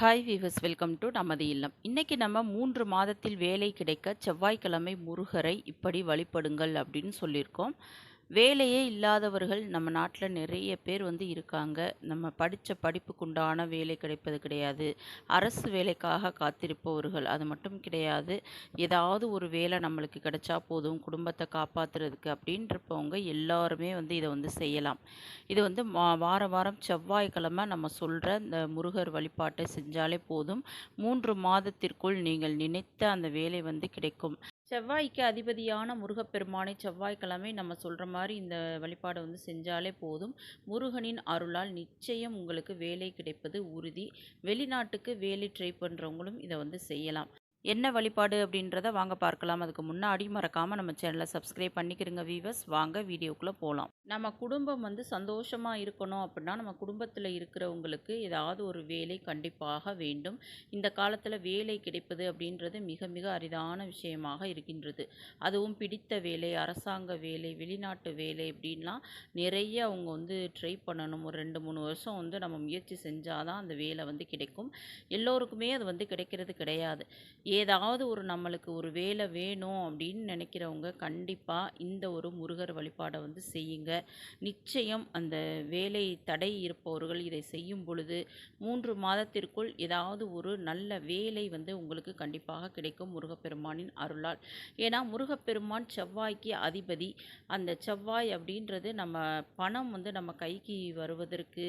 Hi viewers welcome to நமது இல்லம். இன்றைக்கி நம்ம மூன்று மாதத்தில் வேலை கிடைக்க செவ்வாய்க்கிழமை முருகரை இப்படி வழிபடுங்கள் அப்படின்னு சொல்லியிருக்கோம். வேலையே இல்லாதவர்கள் நம்ம நாட்டில் நிறைய பேர் வந்து இருக்காங்க. நம்ம படித்த படிப்புக்குண்டான வேலை கிடைப்பது கிடையாது. அரசு வேலைக்காக காத்திருப்பவர்கள் அது மட்டும் கிடையாது. ஏதாவது ஒரு வேலை நம்மளுக்கு கிடைச்சா போதும் குடும்பத்தை காப்பாற்றுறதுக்கு அப்படின்றப்பவங்க எல்லாருமே வந்து இதை வந்து செய்யலாம். இது வந்து மா வார வாரம் செவ்வாய்க்கிழமை நம்ம சொல்கிற இந்த முருகர் வழிபாட்டை செஞ்சாலே போதும். மூன்று மாதத்திற்குள் நீங்கள் நினைத்த அந்த வேலை வந்து கிடைக்கும். செவ்வாய்க்கு அதிபதியான முருகப்பெருமானை செவ்வாய்க்கிழமை நம்ம சொல்கிற மாதிரி இந்த வழிபாடை வந்து செஞ்சாலே போதும். முருகனின் அருளால் நிச்சயம் உங்களுக்கு வேலை கிடைப்பது உறுதி. வெளிநாட்டுக்கு வேலை ட்ரை பண்ணுறவங்களும் இதை வந்து செய்யலாம். என்ன வழிபாடு அப்படின்றத வாங்க பார்க்கலாம். அதுக்கு முன்னாடி மறக்காமல் நம்ம சேனலை சப்ஸ்கிரைப் பண்ணிக்கிறங்க வீவர்ஸ் வாங்க வீடியோக்குள்ளே போகலாம் நம்ம குடும்பம் வந்து சந்தோஷமாக இருக்கணும் அப்படின்னா நம்ம குடும்பத்தில் இருக்கிறவங்களுக்கு ஏதாவது ஒரு வேலை கண்டிப்பாக வேண்டும். இந்த காலத்தில் வேலை கிடைப்பது அப்படின்றது மிக மிக அரிதான விஷயமாக இருக்கின்றது. அதுவும் பிடித்த வேலை அரசாங்க வேலை வெளிநாட்டு வேலை அப்படின்லாம் நிறைய அவங்க வந்து ட்ரை பண்ணணும். ஒரு ரெண்டு மூணு வருஷம் வந்து நம்ம முயற்சி செஞ்சால் தான் அந்த வேலை வந்து கிடைக்கும். எல்லோருக்குமே அது வந்து கிடைக்கிறது கிடையாது. ஏதாவது ஒரு நம்மளுக்கு ஒரு வேலை வேணும் அப்படின்னு நினைக்கிறவங்க கண்டிப்பாக இந்த ஒரு முருகர் வழிபாடை வந்து செய்யுங்க. நிச்சயம் அந்த வேலை தடை இருப்பவர்கள் இதை செய்யும் பொழுது மூன்று மாதத்திற்குள் ஏதாவது ஒரு நல்ல வேலை வந்து உங்களுக்கு கண்டிப்பாக கிடைக்கும் முருகப்பெருமானின் அருளால். ஏன்னா முருகப்பெருமான் செவ்வாய்க்கு அதிபதி. அந்த செவ்வாய் அப்படின்றது நம்ம பணம் வந்து நம்ம கைக்கு வருவதற்கு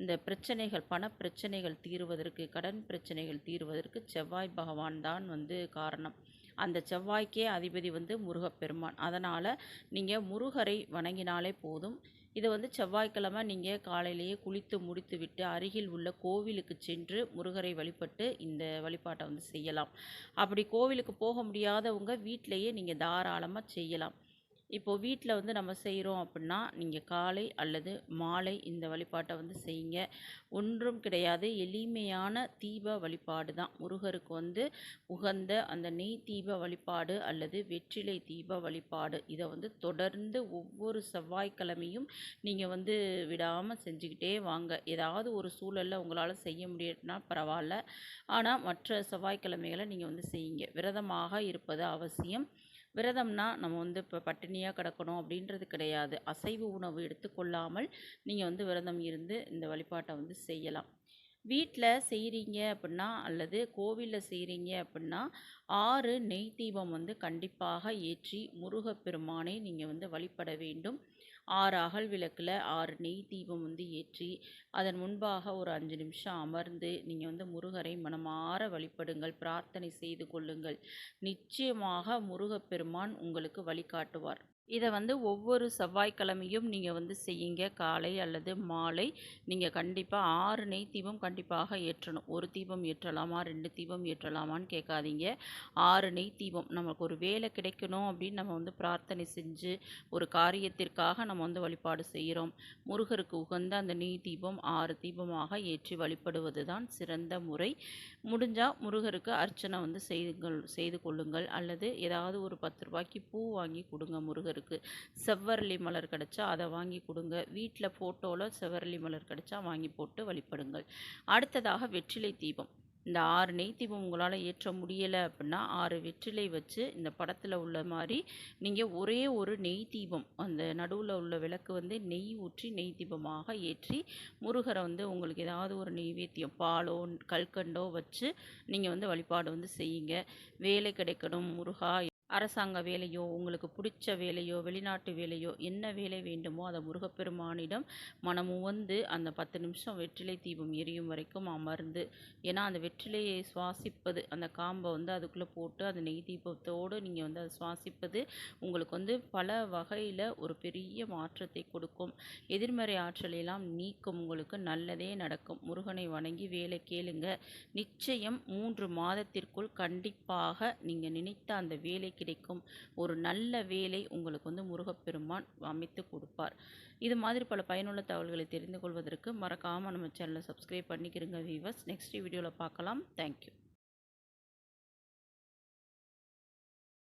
இந்த பிரச்சனைகள் பண பிரச்சனைகள் தீர்வதற்கு கடன் பிரச்சனைகள் தீர்வதற்கு செவ்வாய் பகவான் தான் வந்து காரணம். அந்த செவ்வாய்க்கே அதிபதி வந்து முருகப்பெருமான். அதனால் நீங்கள் முருகரை வணங்கினாலே போதும். இதை வந்து செவ்வாய்க்கிழமை நீங்கள் காலையிலேயே குளித்து முடித்து விட்டு அருகில் உள்ள கோவிலுக்கு சென்று முருகரை வழிபட்டு இந்த வழிபாட்டை வந்து செய்யலாம். அப்படி கோவிலுக்கு போக முடியாதவங்க வீட்டிலையே நீங்கள் தாராளமாக செய்யலாம். இப்போது வீட்டில் வந்து நம்ம செய்கிறோம் அப்படின்னா நீங்கள் காலை அல்லது மாலை இந்த வழிபாட்டை வந்து செய்யுங்க. ஒன்றும் கிடையாது. எளிமையான தீப வழிபாடு தான். முருகருக்கு வந்து உகந்த அந்த நெய் தீப வழிபாடு அல்லது வெற்றிலை தீப வழிபாடு. இதை வந்து தொடர்ந்து ஒவ்வொரு செவ்வாய்க்கிழமையும் நீங்கள் வந்து விடாமல் செஞ்சுக்கிட்டே வாங்க. ஏதாவது ஒரு சூழலில் உங்களால் செய்ய முடியலனா பரவாயில்ல. ஆனால் மற்ற செவ்வாய்க்கிழமைகளை நீங்கள் வந்து செய்யுங்க. விரதமாக இருப்பது அவசியம். விரதம்னா நம்ம வந்து இப்போ பட்டினியாக கிடக்கணும் அப்படின்றது கிடையாது. அசைவ உணவு எடுத்துக்கொள்ளாமல் நீங்கள் வந்து விரதம் இருந்து இந்த வழிபாட்டை வந்து செய்யலாம். வீட்டில் செய்கிறீங்க அப்படின்னா அல்லது கோவிலில் செய்கிறீங்க அப்படின்னா ஆறு நெய் தீபம் வந்து கண்டிப்பாக ஏற்றி முருகப்பெருமானை நீங்கள் வந்து வழிபட வேண்டும். ஆறு அகல் விளக்கில் ஆறு நெய் தீபம் வந்து ஏற்றி அதன் முன்பாக ஒரு அஞ்சு நிமிஷம் அமர்ந்து நீங்கள் வந்து முருகரை மனமாற வழிபடுங்கள் பிரார்த்தனை செய்து கொள்ளுங்கள். நிச்சயமாக முருகப்பெருமான் உங்களுக்கு வழிகாட்டுவார். இதை வந்து ஒவ்வொரு செவ்வாய்க்கிழமையும் நீங்கள் வந்து செய்யுங்க. காலை அல்லது மாலை நீங்கள் கண்டிப்பாக ஆறு நெய் தீபம் கண்டிப்பாக ஏற்றணும். ஒரு தீபம் ஏற்றலாமா? ரெண்டு தீபம் ஏற்றலாமான்னு கேட்காதீங்க. ஆறு நெய் தீபம். நமக்கு ஒரு வேலை கிடைக்கணும் அப்படின்னு நம்ம வந்து பிரார்த்தனை செஞ்சு ஒரு காரியத்திற்காக நம்ம வந்து வழிபாடு செய்கிறோம். முருகருக்கு உகந்த அந்த நெய் தீபம் ஆறு தீபமாக ஏற்றி வழிபடுவது தான் சிறந்த முறை. முடிஞ்சால் முருகருக்கு அர்ச்சனை வந்து செய்து செய்து கொள்ளுங்கள். அல்லது ஏதாவது ஒரு பத்து ரூபாய்க்கு பூ வாங்கி கொடுங்க முருகருக்கு. இருக்குது செவ்வரளி மலர் கிடச்சா அதை வாங்கி கொடுங்க. வீட்டில் ஃபோட்டோவில் செவ்வரளி மலர் கிடச்சா வாங்கி போட்டு வழிபடுங்கள். அடுத்ததாக வெற்றிலை தீபம். இந்த ஆறு நெய் தீபம் உங்களால் ஏற்ற முடியலை அப்படின்னா ஆறு வெற்றிலை வச்சு இந்த படத்தில் உள்ள மாதிரி நீங்கள் ஒரே ஒரு நெய் தீபம் அந்த நடுவில் உள்ள விளக்கு வந்து நெய் ஊற்றி நெய் தீபமாக ஏற்றி முருகரை வந்து உங்களுக்கு ஏதாவது ஒரு நெய்வேத்தியம் பாலோ கல்கண்டோ வச்சு நீங்கள் வந்து வழிபாடு வந்து செய்யுங்க. வேலை கிடைக்கணும் முருகா அரசாங்க வேலையோ உங்களுக்கு பிடிச்ச வேலையோ வெளிநாட்டு வேலையோ என்ன வேலை வேண்டுமோ அதை முருகப்பெருமானிடம் மனமுவந்து அந்த பத்து நிமிஷம் வெற்றிலை தீபம் எரியும் வரைக்கும் அமர்ந்து ஏன்னா அந்த வெற்றிலையை சுவாசிப்பது அந்த காம்பை வந்து அதுக்குள்ளே போட்டு அந்த நெய் தீபத்தோடு நீங்கள் வந்து அதை சுவாசிப்பது உங்களுக்கு வந்து பல வகையில் ஒரு பெரிய மாற்றத்தை கொடுக்கும். எதிர்மறை ஆற்றலையெல்லாம் நீக்கும் உங்களுக்கு நல்லதே நடக்கும். முருகனை வணங்கி வேலை கேளுங்க. நிச்சயம் மூன்று மாதத்திற்குள் கண்டிப்பாக நீங்கள் நினைத்த அந்த வேலை கிடைக்கும். ஒரு நல்ல வேலை உங்களுக்கு வந்து முருகப்பெருமான் அமைத்து கொடுப்பார். இது மாதிரி பல பயனுள்ள தகவல்களை தெரிந்து கொள்வதற்கு மறக்காமல் நம்ம சேனலை சப்ஸ்கிரைப் பண்ணிக்கிறங்க வீவர்ஸ் நெக்ஸ்ட் வீடியோவில் பார்க்கலாம். தேங்க்யூ